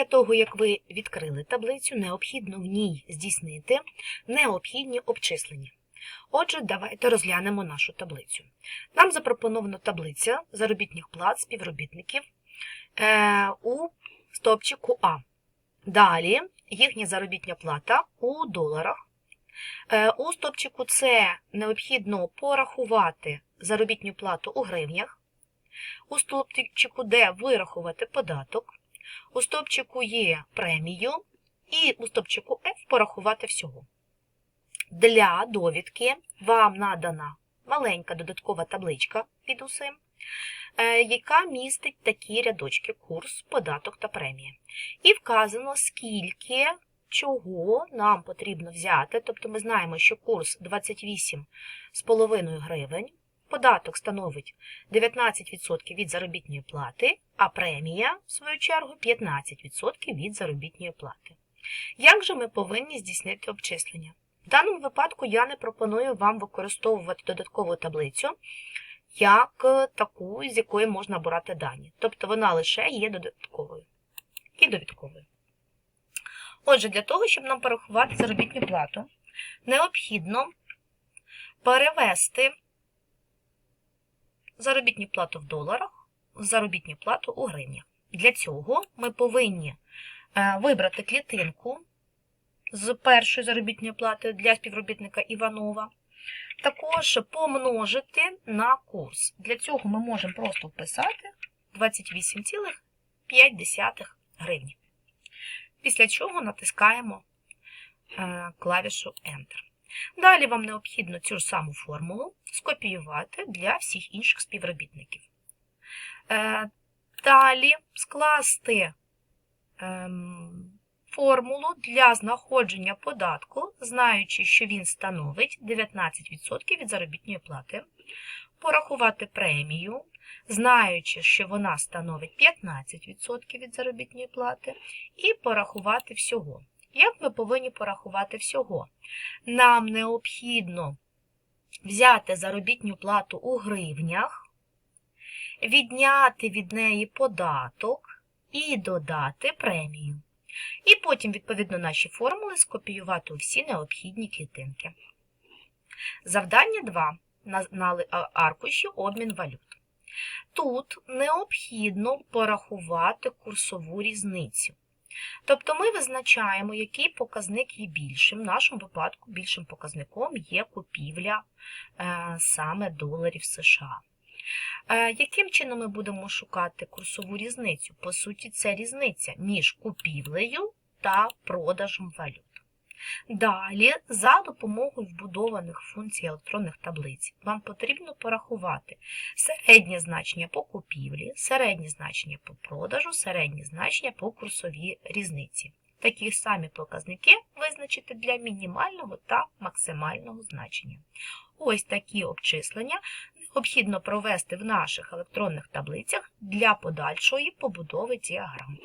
Після того, як ви відкрили таблицю, необхідно в ній здійснити необхідні обчислення. Отже, давайте розглянемо нашу таблицю. Нам запропонована таблиця заробітних плат співробітників е, у стопчику А. Далі їхня заробітня плата у доларах. Е, у стопчику С необхідно порахувати заробітну плату у гривнях. У стопчику Д вирахувати податок. У стопчику Є премію. І у стопчику F порахувати всього. Для довідки вам надана маленька додаткова табличка під усім, е, яка містить такі рядочки курс, податок та премія. І вказано, скільки чого нам потрібно взяти. Тобто ми знаємо, що курс 28,5 гривень, податок становить 19% від заробітної плати, а премія, в свою чергу, 15% від заробітної плати. Як же ми повинні здійснити обчислення? В даному випадку я не пропоную вам використовувати додаткову таблицю як е, таку, з якої можна брати дані. Тобто вона лише є додатковою і довідковою. Отже, для того, щоб нам порахувати заробітну плату, необхідно перевести заробітну плату в доларах заробітну плату у гривнях. Для цього ми повинні е, вибрати клітинку з першої заробітної плати для співробітника Іванова, також помножити на курс. Для цього ми можемо просто вписати 28,5 гривні. Після чого натискаємо е, клавішу Enter. Далі вам необхідно цю ж саму формулу скопіювати для всіх інших співробітників. Е, Далі скласти ем, формулу для знаходження податку, знаючи, що він становить 19% від заробітної плати, порахувати премію, знаючи, що вона становить 15% від заробітної плати, і порахувати всього. Як ми повинні порахувати всього? Нам необхідно взяти заробітну плату у гривнях, відняти від неї податок і додати премію. І потім, відповідно, наші формули скопіювати всі необхідні клітинки. Завдання 2 на, на аркуші обмін валют. Тут необхідно порахувати курсову різницю. Тобто ми визначаємо, який показник є більшим. В нашому випадку більшим показником є купівля е, саме доларів США. Е, яким чином ми будемо шукати курсову різницю? По суті, це різниця між купівлею та продажем валют. Далі, за допомогою вбудованих функцій електронних таблиць, вам потрібно порахувати середнє значення по купівлі, середнє значення по продажу, середнє значення по курсовій різниці. Такі самі показники визначити для мінімального та максимального значення. Ось такі обчислення необхідно провести в наших електронних таблицях для подальшої побудови діаграм.